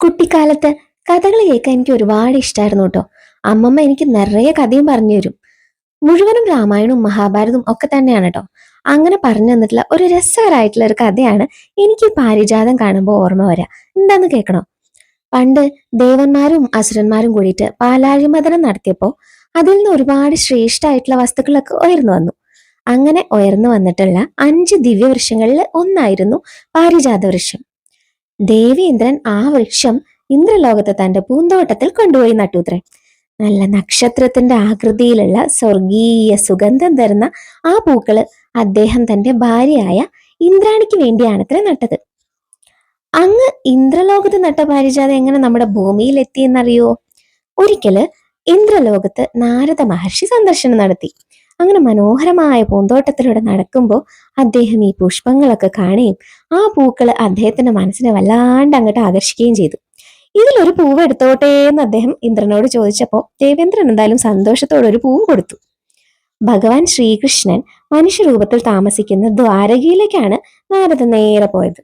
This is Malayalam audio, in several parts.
കുട്ടിക്കാലത്ത് കഥകൾ കേൾക്കാൻ എനിക്ക് ഒരുപാട് ഇഷ്ടമായിരുന്നു കേട്ടോ. അമ്മമ്മ എനിക്ക് നിറയെ കഥയും പറഞ്ഞു തരും. മുഴുവനും രാമായണവും മഹാഭാരതവും ഒക്കെ തന്നെയാണ് കേട്ടോ. അങ്ങനെ പറഞ്ഞു തന്നിട്ടുള്ള ഒരു രസകരമായിട്ടുള്ള ഒരു കഥയാണ് എനിക്ക് പാരിജാതം കാണുമ്പോൾ ഓർമ്മ വരാ. എന്താന്ന് കേൾക്കണോ? പണ്ട് ദേവന്മാരും അസുരന്മാരും കൂടിയിട്ട് പാലാഴിമതനം നടത്തിയപ്പോൾ അതിൽ നിന്ന് ഒരുപാട് ശ്രേഷ്ഠമായിട്ടുള്ള വസ്തുക്കളൊക്കെ ഉയർന്നു വന്നു. അങ്ങനെ ഉയർന്നു വന്നിട്ടുള്ള അഞ്ച് ദിവ്യവൃക്ഷങ്ങളിൽ ഒന്നായിരുന്നു പാരിജാത വൃക്ഷം ദേവേന്ദ്രൻ ആ വൃക്ഷം ഇന്ദ്രലോകത്തെ തന്റെ പൂന്തോട്ടത്തിൽ കൊണ്ടുപോയി നട്ടുത്രേ. നല്ല നക്ഷത്രത്തിന്റെ ആകൃതിയിലുള്ള സ്വർഗീയ സുഗന്ധം തരുന്ന ആ പൂക്കൾ അദ്ദേഹം തന്റെ ഭാര്യയായ ഇന്ദ്രാണിക്ക് വേണ്ടിയാണത്രേ നട്ടത്. അങ്ങ് ഇന്ദ്രലോകത്ത് നട്ട പാരിജാത എങ്ങനെ നമ്മുടെ ഭൂമിയിൽ എത്തിയെന്നറിയോ ഒരിക്കൽ ഇന്ദ്രലോകത്ത് നാരദ മഹർഷി സന്ദർശനം നടത്തി. അങ്ങനെ മനോഹരമായ പൂന്തോട്ടത്തിലൂടെ നടക്കുമ്പോൾ അദ്ദേഹം ഈ പുഷ്പങ്ങളൊക്കെ കാണുകയും ആ പൂക്കൾ അദ്ദേഹത്തിന്റെ മനസ്സിനെ വല്ലാണ്ട് അങ്ങോട്ട് ആകർഷിക്കുകയും ചെയ്തു. ഇതിലൊരു പൂവ് എടുത്തോട്ടെ എന്ന് അദ്ദേഹം ഇന്ദ്രനോട് ചോദിച്ചപ്പോൾ ദേവേന്ദ്രൻ എന്തായാലും സന്തോഷത്തോടെ ഒരു പൂവ് കൊടുത്തു. ഭഗവാൻ ശ്രീകൃഷ്ണൻ മനുഷ്യരൂപത്തിൽ താമസിക്കുന്ന ദ്വാരകയിലേക്കാണ് നാരദ നേരെ പോയത്.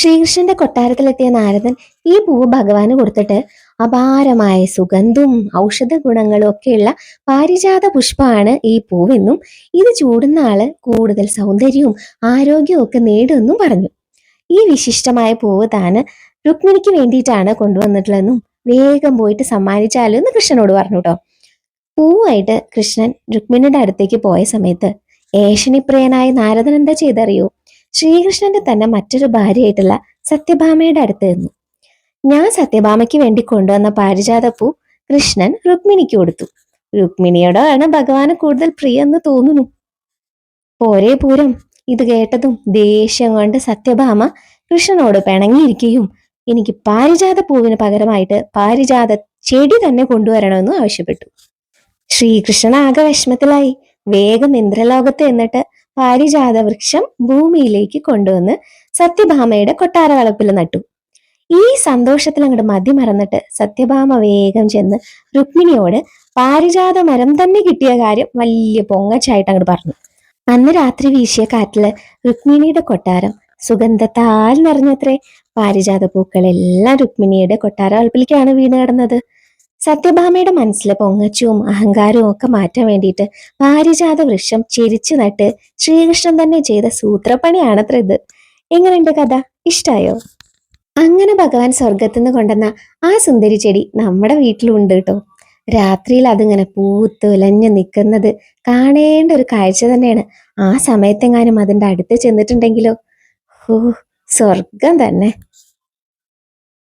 ശ്രീകൃഷ്ണന്റെ കൊട്ടാരത്തിലെത്തിയ നാരദൻ ഈ പൂവ് ഭഗവാന് കൊടുത്തിട്ട് അപാരമായ സുഗന്ധവും ഔഷധ ഗുണങ്ങളും ഒക്കെയുള്ള പാരിജാത പുഷ്പമാണ് ഈ പൂവെന്നും ഇത് ചൂടുന്ന ആൾ കൂടുതൽ സൗന്ദര്യവും ആരോഗ്യവും ഒക്കെ നേടുമെന്നും പറഞ്ഞു. ഈ വിശിഷ്ടമായ പൂവ് താന് രുക്മിണിക്ക് വേണ്ടിയിട്ടാണ് കൊണ്ടുവന്നിട്ടുള്ളതെന്നും വേഗം പോയിട്ട് സമ്മാനിച്ചാലോ എന്ന് കൃഷ്ണനോട് പറഞ്ഞു കേട്ടോ. പൂവായിട്ട് കൃഷ്ണൻ രുക്മിണിയുടെ അടുത്തേക്ക് പോയ സമയത്ത് ഏഷണിപ്രിയനായ നാരദൻ എന്താ ചെയ്തറിയോ? ശ്രീകൃഷ്ണന്റെ തന്നെ മറ്റൊരു ഭാര്യയായിട്ടുള്ള സത്യഭാമയുടെ അടുത്ത് നിന്നു. ഞാൻ സത്യഭാമയ്ക്ക് വേണ്ടി കൊണ്ടുവന്ന പാരിജാതപ്പൂ കൃഷ്ണൻ രുക്മിണിക്ക് കൊടുത്തു. രുക്മിണിയോടാണ് ഭഗവാന് കൂടുതൽ പ്രിയെന്ന് തോന്നുന്നു. പോരേ പൂരം ഇത് കേട്ടതും ദേഷ്യം കൊണ്ട് സത്യഭാമ കൃഷ്ണനോട് പിണങ്ങിയിരിക്കുകയും എനിക്ക് പാരിജാത പൂവിന് പകരമായിട്ട് പാരിജാത ചെടി തന്നെ കൊണ്ടുവരണമെന്നും ആവശ്യപ്പെട്ടു. ശ്രീകൃഷ്ണൻ ആകെ വിഷമത്തിലായി. വേഗം ഇന്ദ്രലോകത്ത് എന്നിട്ട് പാരിജാത വൃക്ഷം ഭൂമിയിലേക്ക് കൊണ്ടുവന്ന് സത്യഭാമയുടെ കൊട്ടാര വളപ്പിൽ നട്ടു. ഈ സന്തോഷത്തിൽ അങ്ങോട്ട് മതി മറന്നിട്ട് സത്യഭാമ വേഗം ചെന്ന് രുക്മിണിയോട് പാരിജാത മരം തന്നെ കിട്ടിയ കാര്യം വലിയ പൊങ്ങച്ചായിട്ട് അങ്ങോട്ട് പറഞ്ഞു. അന്ന് രാത്രി വീശിയ കാറ്റിൽ രുക്മിണിയുടെ കൊട്ടാരം സുഗന്ധത്താൽ നിറഞ്ഞത്രേ. പാരിജാത പൂക്കളെല്ലാം രുക്മിണിയുടെ കൊട്ടാര വളപ്പിലേക്കാണ് വീണ് കിടന്നത്. സത്യഭാമയുടെ മനസ്സിലെ പൊങ്ങച്ചും അഹങ്കാരവും ഒക്കെ മാറ്റാൻ വേണ്ടിയിട്ട് പാരിജാത വൃക്ഷം ചിരിച്ചു നട്ട് ശ്രീകൃഷ്ണൻ തന്നെ ചെയ്ത സൂത്രപ്പണിയാണത്ര ഇത്. എങ്ങനെയുണ്ട് കഥ? ഇഷ്ടായോ? അങ്ങനെ ഭഗവാൻ സ്വർഗത്തുനിന്ന് കൊണ്ടുവന്ന ആ സുന്ദരി ചെടി നമ്മുടെ വീട്ടിലുണ്ട് കേട്ടോ. രാത്രിയിൽ അതിങ്ങനെ പൂത്തുലഞ്ഞ് നിൽക്കുന്നത് കാണേണ്ട ഒരു കാഴ്ച തന്നെയാണ്. ആ സമയത്തെങ്ങാനും അതിന്റെ അടുത്ത് ചെന്നിട്ടുണ്ടെങ്കിലോ? ഓ സ്വർഗം തന്നെ.